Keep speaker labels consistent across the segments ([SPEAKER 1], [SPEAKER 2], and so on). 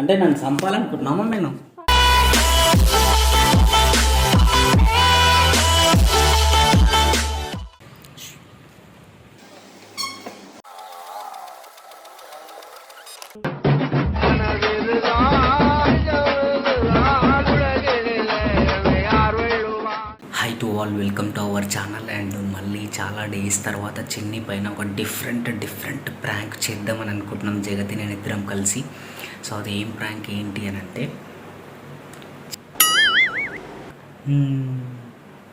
[SPEAKER 1] అంటే నన్ను చంపాలనుకుంటున్నామా నేను to all welcome to our channel and మళ్ళీ చాలా డేస్ తర్వాత చిన్ని పైన ఒక డిఫరెంట్ డిఫరెంట్ ప్రాంక్ చేద్దామని అనుకుంటున్నాం జగతి నేను ఇద్దరం కలిసి సో అది ఏం ప్రాంక్ ఏంటి అని అంటే Hmm.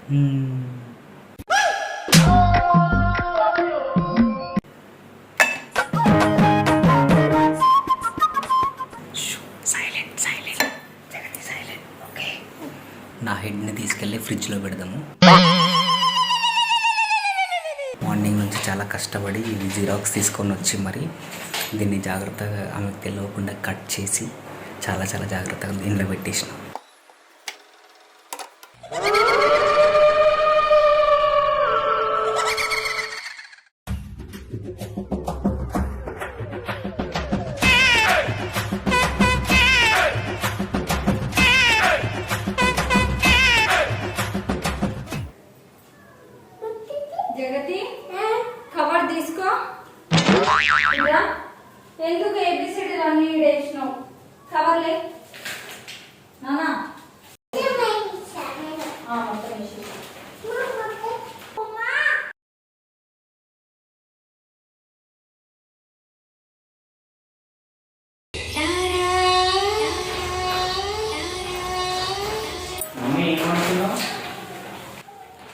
[SPEAKER 1] Hmm. ఫ్రిడ్జ్లో పెడదాము. మార్నింగ్ నుంచి చాలా కష్టపడి ఇది జిరాక్స్ తీసుకొని వచ్చి మరి దీన్ని జాగ్రత్తగా ఆమెకు తెలియకుండా కట్ చేసి చాలా చాలా జాగ్రత్తగా దీనిలో పెట్టేసినాం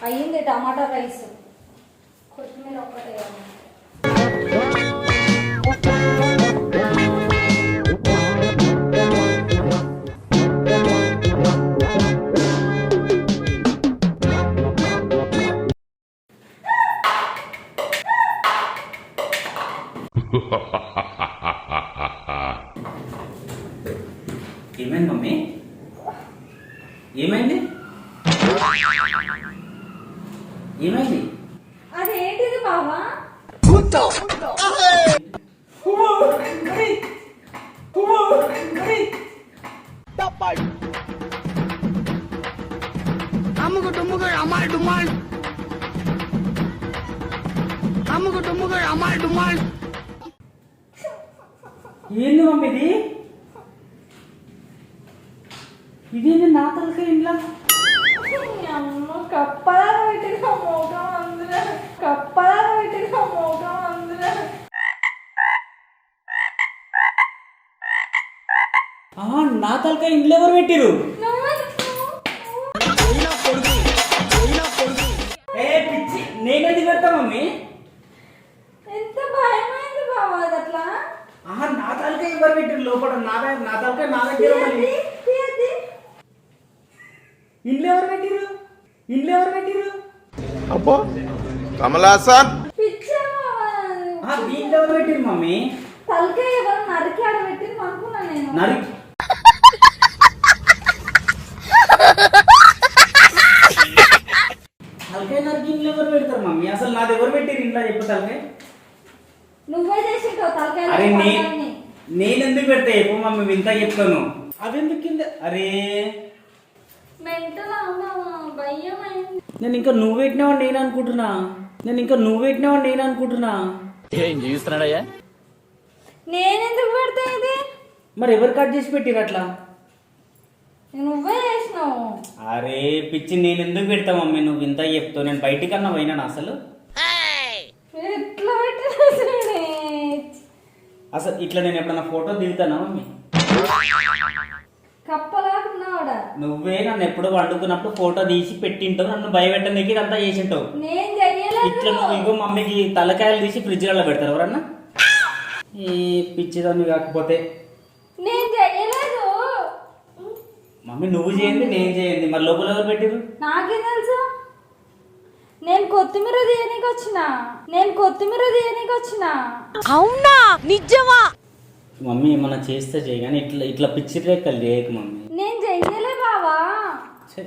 [SPEAKER 2] అయ్యింది టమాటా రైస్. కొత్తిమీర ఒక్కటే
[SPEAKER 1] ఏమైంది మమ్మీ? ఏమైంది
[SPEAKER 2] అదేంటిది బావా
[SPEAKER 3] అమ్ముకు డుమ్ముకు అమ్మాయి డుమ్మాయి అమ్ముకు డుమ్ముకు అమ్మాయి డుమ్మాయి
[SPEAKER 1] ఏంది మమ్మీ ఇది ఇదేంది నా తలకాయ ఇంట్లో
[SPEAKER 2] అమ్మ కప్పలా పెట్టిన మోగం అందులో కప్పలా పెట్టిన మోగం అందులో
[SPEAKER 1] ఆ, నా తలకాయ ఇంట్లో ఎవరు పెట్టిరు ఏ పిచ్చి నేనేది పెడతా మమ్మీ?
[SPEAKER 2] ఎంత భయమైంది బావా అది అట్లా
[SPEAKER 1] ఆహా నా తలకాయ ఎవరు పెట్టిరు లోపల? నా ద- నా తలకాయ నా దగ్గర మళ్ళీ
[SPEAKER 2] తీయద్ది, తీయద్ది.
[SPEAKER 1] ఇంట్లో ఎవరు పెట్టిరు ఇంట్లో ఎవరు పెట్టిరు
[SPEAKER 4] అబ్బో కమలాసన్
[SPEAKER 2] పిచ్చా బావా.
[SPEAKER 1] ఆ, దీంట్లో ఎవరు పెట్టిరు మమ్మీ?
[SPEAKER 2] తలకాయ ఎవరు నరికి ఆడ పెట్టింది అనుకున్నా నేను.
[SPEAKER 1] నరికి తలకాయ నరికి ఇంట్లో ఎవరు పెడతారు మమ్మీ? అసలు నాది ఎవరు పెట్టిరు ఇంట్లో? చెప్పు తలకాయ.
[SPEAKER 2] నువ్వే చేసింటావు తలకాయ
[SPEAKER 1] అరే నే
[SPEAKER 2] పగలని.
[SPEAKER 1] నేను ఎందుకు పెడతా? చెప్పు మమ్మీ వింత చెప్తాను. అది ఎందుకు కింద? అరే.
[SPEAKER 2] మెంటల్ అమ్మ భయం అయింది
[SPEAKER 1] నేను ఇంకా నువ్వు పెట్టినావని నేను అనుకుంటున్నా. నేను ఇంకా నువ్వు పెట్టినావని నేను అనుకుంటున్నా.
[SPEAKER 5] ఏం జీవిస్తున్నాడయ్యా
[SPEAKER 2] నేనెందుకు పెడతా ఇది?
[SPEAKER 1] మరి ఎవరు కట్ చేసి పెట్టిరు అట్లా?
[SPEAKER 2] నువ్వే
[SPEAKER 1] అరే పిచ్చి నేను ఎందుకు పెడతా మమ్మీ? నువ్వు ఇంత చెప్తావు. నేను బయటికన్నా పోయినాను అసలు? అసలు ఇట్లా నేను ఎప్పుడన్నా ఫోటో దిగుతానా మమ్మీ?
[SPEAKER 2] కప్పలాగున్నావాడా
[SPEAKER 1] నువ్వే నన్ను ఎప్పుడు వండుకున్నప్పుడు ఫోటో తీసి పెట్టింటావు. నన్ను భయపెట్టడానికి అంతా చేసింటావు. ఇట్లా నువ్వు ఇగో మమ్మీకి తలకాయలు తీసి ఫ్రిడ్జ్లలో పెడతారు ఎవరన్నా? ఏ పిచ్చిదాన్ని కాకపోతే
[SPEAKER 2] నేను చెయ్యలేదు
[SPEAKER 1] మమ్మీ నువ్వు చేయండి నేను చేయండి. మరి లోపల ఎవరు పెట్టిరు
[SPEAKER 2] నాకేం తెలుసు? నేను కొత్తిమీర తీయనీకి వచ్చిన. నేను కొత్తిమీర తీయనీకి వచ్చిన.
[SPEAKER 6] అవునా? నిజమా?
[SPEAKER 1] మమ్మీ ఏమన్నా చేస్తే చేయి కానీ ఇట్లా ఇట్లా పిచ్చి రేఖలు చేయకు మమ్మీ.
[SPEAKER 2] నేను చెయ్యలే బావా.
[SPEAKER 1] ఛే,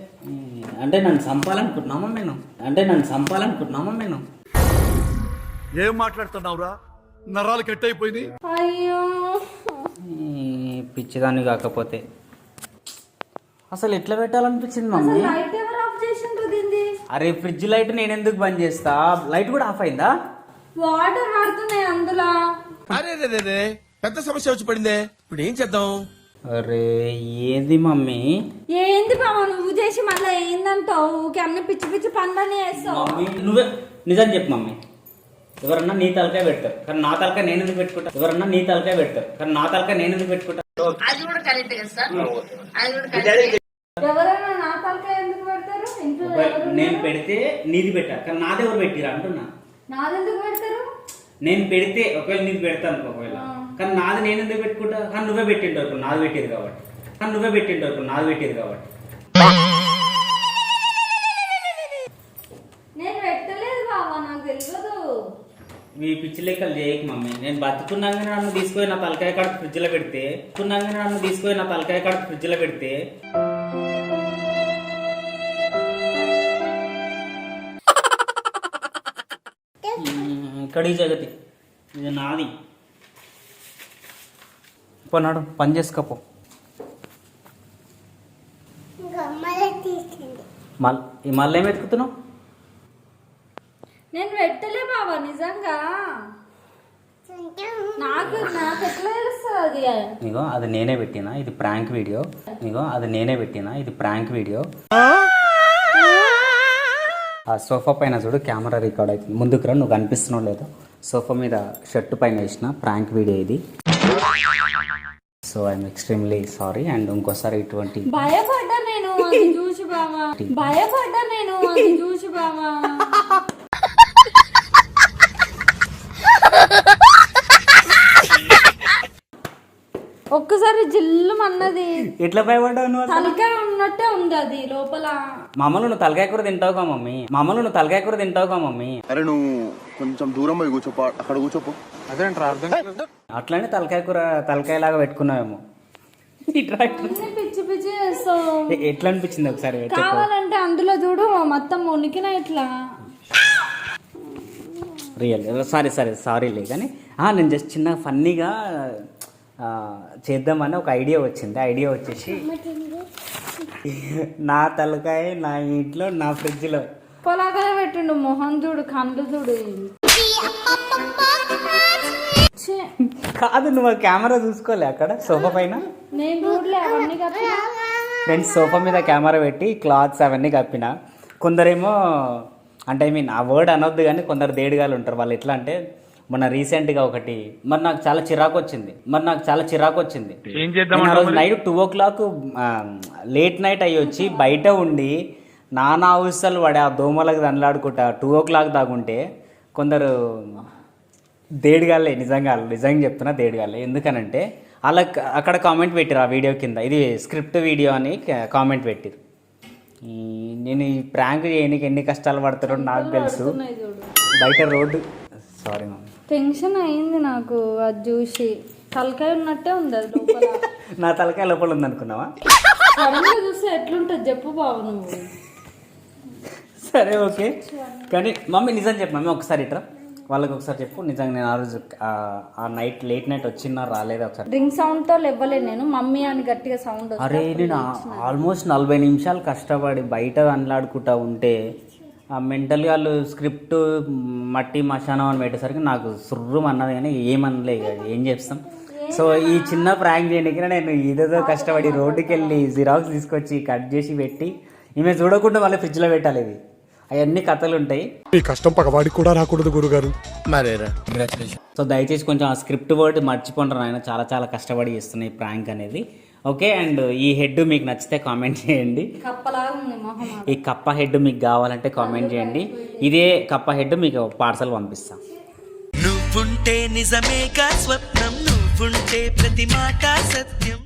[SPEAKER 1] అంటే నన్ను చంపాలనుకుంటున్నామా నేను అంటే నన్ను చంపాలనుకుంటున్నామా నేను
[SPEAKER 4] ఏం మాట్లాడుతున్నావురా?
[SPEAKER 5] నరాలు కట్ అయిపోయినాయి
[SPEAKER 2] అయ్యో.
[SPEAKER 1] ఈ పిచ్చిదాన్ని కాకపోతే. అసలు ఎట్లా పెట్టాలనిపించింది మమ్మీ?
[SPEAKER 2] లైట్ ఎవరు ఆఫ్ చేసిండ్రు దీన్ని?
[SPEAKER 1] అరే ఫ్రిడ్జ్ లైట్ నేను ఎందుకు బంద్ చేస్తా? లైట్ కూడా ఆఫ్ అయిందా?
[SPEAKER 2] వాటర్ పడుతున్నాయి అందులో.
[SPEAKER 4] అరే రే రే రే పెద్ద సమస్య వచ్చి పడిందే. ఇప్పుడు ఏం చేద్దాం?
[SPEAKER 1] అరే ఏంది మమ్మీ?
[SPEAKER 2] ఏంది బావ నువ్వు చేసి మళ్ళీ ఏందంటావు? ఊకే అన్ని పిచ్చి పిచ్చి పనులని చేస్తావు.
[SPEAKER 1] మమ్మీ నువ్వే నిజం చెప్పు మమ్మీ. ఎవరన్నా నీ తలకాయ పెడతారు. కానీ నా తలకాయ నేను ఎందుకు పెట్టుకుంటా? ఎవరన్నా నీ తలకాయ పెడతారు. కానీ నా తలకాయ నేను ఎందుకు పెట్టుకుంటా?
[SPEAKER 2] ఎవరైనా నా తలకాయ ఎందుకు పెడతారు? ఇంట్లో ఎవరు
[SPEAKER 1] నేను పెడితే నీది పెట్టా కానీ నాది ఎవరు పెట్టిరా అంటున్నా?
[SPEAKER 2] నాదెందుకు పెడతారు?
[SPEAKER 1] నేను పెడితే ఒకవేళ నీది పెడతాను ఒకవేళ. కానీ నాది నేను ఎందుకు పెట్టుకుంటా? కానీ నువ్వే పెట్టిండు వరకు నాది పెట్టేది కాబట్టి. కానీ నువ్వే పెట్టిండు వరకు నాది పెట్టేది కాబట్టి
[SPEAKER 2] నేను పెట్టలేదు బావ నాకు తెలియదు
[SPEAKER 1] మీ పిచ్చి లెక్కలు చేయకు మమ్మీ. నేను బతుకున్నాక నన్ను తీసుకొని నా తలకాయ కాడ ఫ్రిడ్జ్లో పెడితే బతుకున్నాక నన్ను తీసుకొని నా తలకాయ కాడ ఫ్రిడ్జ్లో పెడితే. ఇక్కడి జగతి ఇది నాది. పోనాడు పని చేసుకోపో మళ్ళీ మళ్ళీ ఏం వెతుకుతున్నావు?
[SPEAKER 2] నేను పెట్టలే బావ నిజంగా? నాకు నాకు ఎట్లా తెలుస్తుంది అది?
[SPEAKER 1] ఇగో అది నేనే పెట్టినా ఇది ప్రాంక్ వీడియో. ఇగో అది నేనే పెట్టినా ఇది ప్రాంక్ వీడియో. ఆ సోఫా పైన చూడు కెమెరా రికార్డ్ అవుతుంది ముందుకు రా నువ్వు కనిపిస్తున్నావు లేదో. సోఫా మీద షర్ట్ పైన వేసిన ప్రాంక్ వీడియో ఇది. So I'm extremely sorry and ఇంకోసారి ఇటువంటి
[SPEAKER 2] భయపడ్డా నేను చూసి బావా. భయపడ్డా నేను చూసి బావా. ఒక్కసారి జిల్లు అన్నది
[SPEAKER 1] ఎట్లా భయపడ్డావు నువ్వు అసలు?
[SPEAKER 2] తలకాయ ఉన్నట్టే ఉంది అది లోపల.
[SPEAKER 1] మామూలు నువ్వు తలకాయ కూర తింటావుగా మమ్మీ? మామూలు నువ్వు తలకాయ కూర తింటావుగా మమ్మీ?
[SPEAKER 7] అరే నువ్వు కొంచెం దూరం పోయి కూర్చోపో అక్కడ కూర్చోపో.
[SPEAKER 1] అట్లనే తలకాయ కూర తలకాయ లాగా పెట్టుకున్నావేమో.
[SPEAKER 2] అన్ని పిచ్చి పిచ్చి చేస్తావు.
[SPEAKER 1] ఎ- ఎట్లా అనిపించింది ఒకసారి చెప్పు.
[SPEAKER 2] కావాలంటే అందులో చూడు మొత్తం మునికిన ఇట్లా.
[SPEAKER 1] రియల్ సారీ సారీ సారీలే కానీ ఆ, నేను జస్ట్ చిన్న ఫన్నీగా చేద్దామని ఒక ఐడియా వచ్చింది. ఐడియా వచ్చేసి నా తలకాయ నా ఇంట్లో నా ఫ్రిడ్జ్లో.
[SPEAKER 2] పొలాగా పెట్టిండు మొహం చూడు కండ్లు చూడు.
[SPEAKER 1] కాదు నువ్వు కెమెరా చూసుకోలే అక్కడ సోఫా పైన?
[SPEAKER 2] నేను చూడలే అవన్నీ కప్పిన?
[SPEAKER 1] ఫ్రెండ్స్ సోఫా మీద కెమెరా పెట్టి క్లాత్స్ అవన్నీ కప్పిన. కొందరేమో అంటే ఐ మీన్ ఆ వర్డ్ అనొద్దు కానీ కొందరు దేడిగాలు ఉంటారు. వాళ్ళు ఎట్లా అంటే మొన్న రీసెంట్గా ఒకటి. మరి నాకు చాలా చిరాకు వచ్చింది మరి నాకు చాలా చిరాకు వచ్చింది నేను ఆ రోజు night two o'clock late night అయ్యి వచ్చి బయట ఉండి నానా అవసరాలు పడి ఆ దోమలకు దండలాడుకుంటా టూ ఓ క్లాక్ దాకుంటే కొందరు దేడిగాలే నిజంగా నిజంగా చెప్తున్నా దేడిగాలే ఎందుకనంటే అలా అక్కడ కామెంట్ పెట్టారు ఆ వీడియో కింద. ఇది స్క్రిప్ట్ వీడియో అని కామెంట్ పెట్టారు నేను ఈ ప్రాంక్ చేయడానికి ఎన్ని కష్టాలు పడతారో నాకు తెలుసు. బయట రోడ్డు సారీ మమ్మీ
[SPEAKER 2] టెన్షన్ అయింది నాకు అది చూసి. తలకాయ ఉన్నట్టే ఉంది అది లోపల.
[SPEAKER 1] నా తలకాయ లోపల ఉందనుకున్నావా
[SPEAKER 2] సడన్గా చూస్తే ఎట్లుంటది చెప్పు బాబు నువ్వు.
[SPEAKER 1] సరే ఓకే. కానీ మమ్మీ నిజం చెప్పు మమ్మీ ఒకసారి ఇట్రా. వాళ్ళకి ఒకసారి చెప్పు నిజంగా నేను ఆ రోజు ఆ- నైట్ లేట్ నైట్ వచ్చినా రాలేదు ఒకసారి?
[SPEAKER 2] రింగ్ సౌండ్తో లేవ్వలే నేను మమ్మీ అని గట్టిగా సౌండ్
[SPEAKER 1] అరే నేను ఆల్మోస్ట్ నలభై నిమిషాలు కష్టపడి బయట అనలాడుకుంటా ఉంటే మెంటల్గా వాళ్ళు స్క్రిప్ట్ మట్టి మశానం అని పెట్టేసరికి నాకు సుర్రం అన్నది కానీ ఏమనలే ఏం చేస్తాం? సో ఈ చిన్న ప్రాంక్ చేయడానికి నేను ఏదేదో కష్టపడి రోడ్డుకి వెళ్ళి జిరాక్స్ తీసుకొచ్చి కట్ చేసి పెట్టి ఈమె చూడకుండా మళ్ళీ ఫ్రిడ్జ్లో పెట్టాలి ఇది. అవన్నీ కథలు ఉంటాయి.
[SPEAKER 5] ఈ కష్టం పగవాడికి కూడా రాకూడదు గురుగారు.
[SPEAKER 4] మరేరా?
[SPEAKER 1] సో దయచేసి కొంచెం ఆ స్క్రిప్ట్ వర్డ్ మర్చిపోండి ఆయన చాలా చాలా కష్టపడి చేస్తున్నాయి ప్రాంక్ అనేది. ఓకే అండ్ ఈ హెడ్ మీకు నచ్చితే కామెంట్ చేయండి. ఈ కప్ప హెడ్ మీకు కావాలంటే కామెంట్ చేయండి. ఇదే కప్ప హెడ్ మీకు పార్సల్ పంపిస్తాం.
[SPEAKER 8] నువ్వుంటే నిజమేగా స్వప్నం నువ్వుంటే ప్రతి మాట సత్యం.